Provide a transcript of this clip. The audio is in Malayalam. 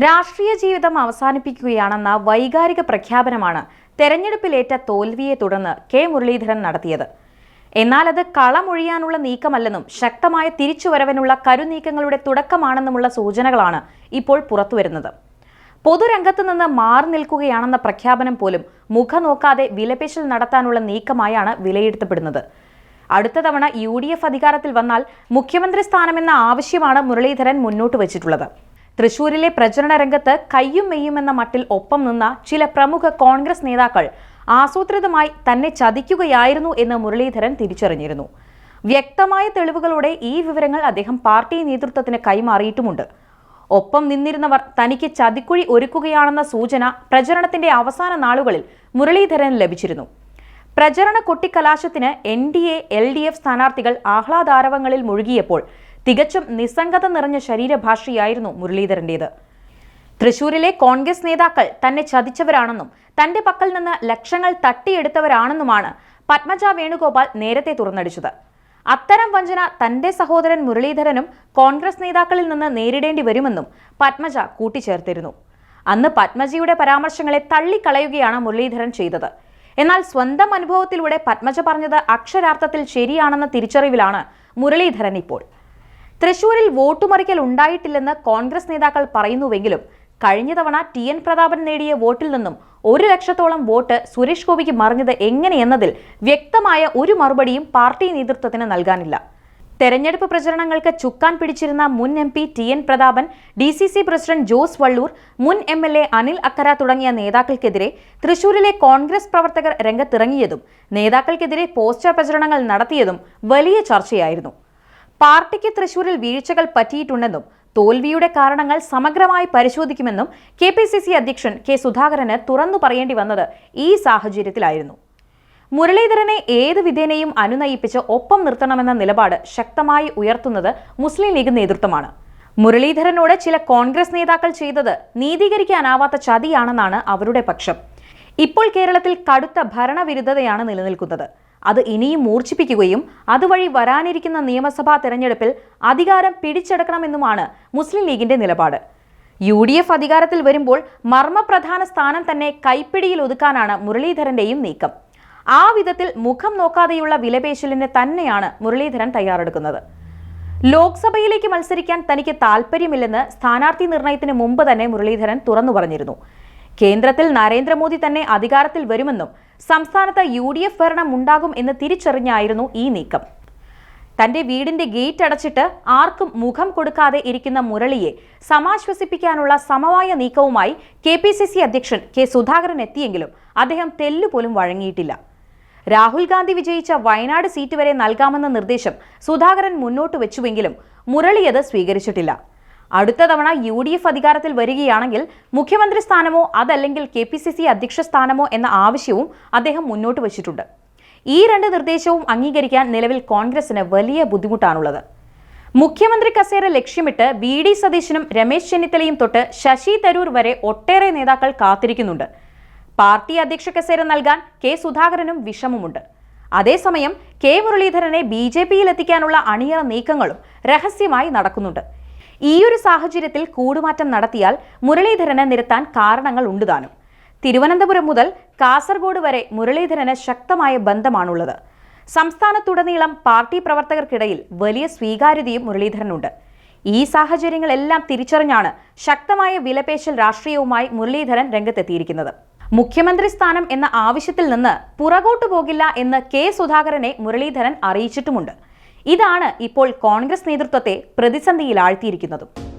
രാഷ്ട്രീയ ജീവിതം അവസാനിപ്പിക്കുകയാണെന്ന വൈകാരിക പ്രഖ്യാപനമാണ് തെരഞ്ഞെടുപ്പിലേറ്റ തോൽവിയെ തുടർന്ന് കെ മുരളീധരൻ നടത്തിയത്. എന്നാൽ അത് കളമൊഴിയാനുള്ള നീക്കമല്ലെന്നും ശക്തമായ തിരിച്ചുവരവിനുള്ള കരുനീക്കങ്ങളുടെ തുടക്കമാണെന്നുമുള്ള സൂചനകളാണ് ഇപ്പോൾ പുറത്തുവരുന്നത്. പൊതുരംഗത്ത് നിന്ന് മാറി നിൽക്കുകയാണെന്ന പ്രഖ്യാപനം പോലും മുഖം നോക്കാതെ വിലപേശൽ നടത്താനുള്ള നീക്കമായാണ് വിലയിരുത്തപ്പെടുന്നത്. അടുത്ത തവണ യു അധികാരത്തിൽ വന്നാൽ മുഖ്യമന്ത്രി സ്ഥാനമെന്ന ആവശ്യമാണ് മുരളീധരൻ മുന്നോട്ട് വച്ചിട്ടുള്ളത്. തൃശൂരിലെ പ്രചരണ രംഗത്ത് കയ്യും മെയ്യുമെന്ന മട്ടിൽ ഒപ്പം നിന്ന ചില പ്രമുഖ കോൺഗ്രസ് നേതാക്കൾ ആസൂത്രിതമായി തന്നെ ചതിക്കുകയായിരുന്നു എന്ന് മുരളീധരൻ തിരിച്ചറിഞ്ഞിരുന്നു. വ്യക്തമായ തെളിവുകളോടെ ഈ വിവരങ്ങൾ അദ്ദേഹം പാർട്ടി നേതൃത്വത്തിന് കൈമാറിയിട്ടുമുണ്ട്. ഒപ്പം നിന്നിരുന്നവർ തനിക്ക് ചതിക്കുഴി ഒരുക്കുകയാണെന്ന സൂചന പ്രചരണത്തിന്റെ അവസാന നാളുകളിൽ മുരളീധരൻ ലഭിച്ചിരുന്നു. പ്രചരണ കൊട്ടിക്കലാശത്തിന് N D A L D F സ്ഥാനാർത്ഥികൾ ആഹ്ലാദാരവങ്ങളിൽ മുഴുകിയപ്പോൾ തികച്ചും നിസ്സംഗത നിറഞ്ഞ ശരീരഭാഷയായിരുന്നു മുരളീധരന്റേത്. തൃശൂരിലെ കോൺഗ്രസ് നേതാക്കൾ തന്നെ ചതിച്ചവരാണെന്നും തന്റെ പക്കൽ നിന്ന് ലക്ഷങ്ങൾ തട്ടിയെടുത്തവരാണെന്നുമാണ് പത്മജ വേണുഗോപാൽ നേരത്തെ തുറന്നടിച്ചത്. അത്തരം വഞ്ചന തന്റെ സഹോദരൻ മുരളീധരനും കോൺഗ്രസ് നേതാക്കളിൽ നിന്ന് നേരിടേണ്ടി വരുമെന്നും പത്മജ കൂട്ടിച്ചേർത്തിരുന്നു. അന്ന് പത്മജിയുടെ പരാമർശങ്ങളെ തള്ളിക്കളയുകയാണ് മുരളീധരൻ ചെയ്തത്. എന്നാൽ സ്വന്തം അനുഭവത്തിലൂടെ പത്മജ പറഞ്ഞത് അക്ഷരാർത്ഥത്തിൽ ശരിയാണെന്ന തിരിച്ചറിവിലാണ് മുരളീധരൻ ഇപ്പോൾ. തൃശൂരിൽ വോട്ടുമറിക്കൽ ഉണ്ടായിട്ടില്ലെന്ന് കോൺഗ്രസ് നേതാക്കൾ പറയുന്നുവെങ്കിലും കഴിഞ്ഞ തവണ ടി എൻ പ്രതാപൻ നേടിയ വോട്ടിൽ നിന്നും ഒരു ലക്ഷത്തോളം വോട്ട് സുരേഷ് ഗോപിക്ക് മറിഞ്ഞത് എങ്ങനെയെന്നതിൽ വ്യക്തമായ ഒരു മറുപടിയും പാർട്ടി നേതൃത്വത്തിന് നൽകാനില്ല. തെരഞ്ഞെടുപ്പ് പ്രചരണങ്ങൾക്ക് ചുക്കാൻ പിടിച്ചിരുന്ന മുൻ M P T N Prathapan D C C president Jose Valloor മുൻ M L A Anil Akkara തുടങ്ങിയ നേതാക്കൾക്കെതിരെ തൃശൂരിലെ കോൺഗ്രസ് പ്രവർത്തകർ രംഗത്തിറങ്ങിയതും നേതാക്കൾക്കെതിരെ പോസ്റ്റർ പ്രചരണങ്ങൾ നടത്തിയതും വലിയ ചർച്ചയായിരുന്നു. പാർട്ടിക്ക് തൃശൂരിൽ വീഴ്ചകൾ പറ്റിയിട്ടുണ്ടെന്നും തോൽവിയുടെ കാരണങ്ങൾ സമഗ്രമായി പരിശോധിക്കുമെന്നും കെ പി സി സി അധ്യക്ഷൻ കെ സുധാകരന് തുറന്നു പറയേണ്ടി വന്നത് ഈ സാഹചര്യത്തിലായിരുന്നു. മുരളീധരനെ ഏത് വിധേനയും അനുനയിപ്പിച്ച് ഒപ്പം നിർത്തണമെന്ന നിലപാട് ശക്തമായി ഉയർത്തുന്നത് മുസ്ലിം ലീഗ് നേതൃത്വമാണ്. മുരളീധരനോട് ചില കോൺഗ്രസ് നേതാക്കൾ ചെയ്തത് നീതീകരിക്കാനാവാത്ത ചതിയാണെന്നാണ് അവരുടെ പക്ഷം. ഇപ്പോൾ കേരളത്തിൽ കടുത്ത ഭരണവിരുദ്ധതയാണ് നിലനിൽക്കുന്നത്. അത് ഇനിയും മൂർച്ഛിപ്പിക്കുകയും അതുവഴി വരാനിരിക്കുന്ന നിയമസഭാ തെരഞ്ഞെടുപ്പിൽ അധികാരം പിടിച്ചെടുക്കണമെന്നുമാണ് മുസ്ലിം ലീഗിന്റെ നിലപാട്. യു ഡി എഫ് അധികാരത്തിൽ വരുമ്പോൾ മർമ്മപ്രധാന സ്ഥാനം തന്നെ കൈപ്പിടിയിൽ ഒതുക്കാനാണ് മുരളീധരന്റെയും നീക്കം. ആ വിധത്തിൽ മുഖം നോക്കാതെയുള്ള വിലപേശലിന് തന്നെയാണ് മുരളീധരൻ തയ്യാറെടുക്കുന്നത്. ലോക്സഭയിലേക്ക് മത്സരിക്കാൻ തനിക്ക് താൽപ്പര്യമില്ലെന്ന് സ്ഥാനാർത്ഥി നിർണയത്തിന് മുമ്പ് തന്നെ മുരളീധരൻ തുറന്നു പറഞ്ഞിരുന്നു. കേന്ദ്രത്തിൽ നരേന്ദ്രമോദി തന്നെ അധികാരത്തിൽ വരുമെന്നും സംസ്ഥാനത്ത് യു ഡി എഫ് ഭരണം ഉണ്ടാകും എന്ന് തിരിച്ചറിഞ്ഞായിരുന്നു ഈ നീക്കം. തന്റെ വീടിന്റെ ഗേറ്റ് അടച്ചിട്ട് ആർക്കും മുഖം കൊടുക്കാതെ ഇരിക്കുന്ന മുരളിയെ സമാശ്വസിപ്പിക്കാനുള്ള സമവായ നീക്കവുമായി കെ പി സി സി അധ്യക്ഷൻ കെ സുധാകരൻ എത്തിയെങ്കിലും അദ്ദേഹം തെല്ലുപോലും വഴങ്ങിയിട്ടില്ല. രാഹുൽ ഗാന്ധി വിജയിച്ച വയനാട് സീറ്റ് വരെ നൽകാമെന്ന നിർദ്ദേശം സുധാകരൻ മുന്നോട്ട് വെച്ചുവെങ്കിലും മുരളി അത് സ്വീകരിച്ചിട്ടില്ല. അടുത്ത തവണ യു ഡി എഫ് അധികാരത്തിൽ വരികയാണെങ്കിൽ മുഖ്യമന്ത്രി സ്ഥാനമോ അതല്ലെങ്കിൽ കെ പി സി സി അധ്യക്ഷ സ്ഥാനമോ എന്ന ആവശ്യവും അദ്ദേഹം മുന്നോട്ട് വച്ചിട്ടുണ്ട്. ഈ രണ്ട് നിർദ്ദേശവും അംഗീകരിക്കാൻ നിലവിൽ കോൺഗ്രസിന് വലിയ ബുദ്ധിമുട്ടാണുള്ളത്. മുഖ്യമന്ത്രി കസേര ലക്ഷ്യമിട്ട് വി ഡി സതീശനും രമേശ് ചെന്നിത്തലയും തൊട്ട് ശശി തരൂർ വരെ ഒട്ടേറെ നേതാക്കൾ കാത്തിരിക്കുന്നുണ്ട്. പാർട്ടി അധ്യക്ഷ കസേര നൽകാൻ കെ സുധാകരനും വിഷമമുണ്ട്. അതേസമയം കെ മുരളീധരനെ ബി ജെ പിയിൽ എത്തിക്കാനുള്ള അണിയറ നീക്കങ്ങളും രഹസ്യമായി നടക്കുന്നുണ്ട്. ഈയൊരു സാഹചര്യത്തിൽ കൂടുമാറ്റം നടത്തിയാൽ മുരളീധരനെ നിരത്താൻ കാരണങ്ങൾ ഉണ്ടുതാനും. തിരുവനന്തപുരം മുതൽ കാസർഗോഡ് വരെ മുരളീധരന് ശക്തമായ ബന്ധമാണുള്ളത്. സംസ്ഥാനത്തുടനീളം പാർട്ടി പ്രവർത്തകർക്കിടയിൽ വലിയ സ്വീകാര്യതയും മുരളീധരനുണ്ട്. ഈ സാഹചര്യങ്ങളെല്ലാം തിരിച്ചറിഞ്ഞാണ് ശക്തമായ വിലപേശൽ രാഷ്ട്രീയവുമായി മുരളീധരൻ രംഗത്തെത്തിയിരിക്കുന്നത്. മുഖ്യമന്ത്രി സ്ഥാനം എന്ന ആവശ്യത്തിൽ നിന്ന് പുറകോട്ടു പോകില്ല എന്ന് കെ സുധാകരനെ മുരളീധരൻ അറിയിച്ചിട്ടുമുണ്ട്. ഇതാണ് ഇപ്പോൾ കോൺഗ്രസ് നേതൃത്വത്തെ പ്രതിസന്ധിയിലാഴ്ത്തിയിരിക്കുന്നതും.